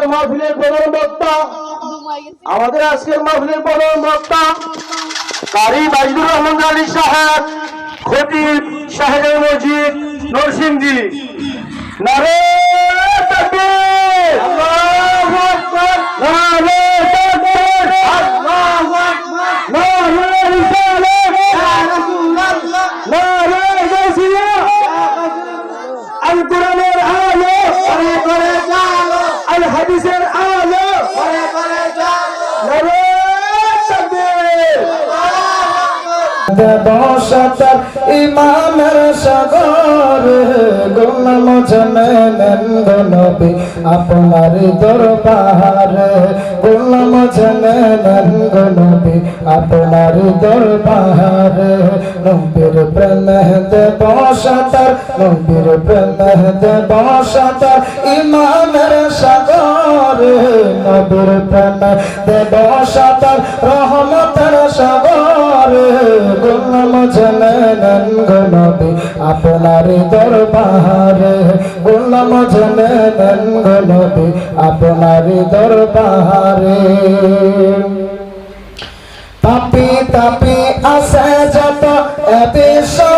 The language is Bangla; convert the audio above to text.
আজকের মাহফিলের প্রধান বক্তা। আমাদের আজকের মাহফিলের প্রধান বক্তা কারি বাজিদুর রহমান আলী সাহেব খতিব শাহেদের মসজিদ নরসিংদী। নারে তাকবীর! নারে তাকবীর! নারে রিসালাত! আল হাদিসের আলো! বসতার ইমামের সাগর গোলাম জনেন গনবী আপনার দরবার গোলাম জনেন গনবী আপনার দরবার নবীর প্রেমে দে বসতার নবীর প্রেমে দে বসতার ইমামের সাগর নবীর প্রেমে দে বসতার রহমতের সাগর গোলাম জনেন গনবী আপনার দরবারে গোলাম জনেন গনবী আপনার দরবারে। পাপি তাপি আছে যত সদা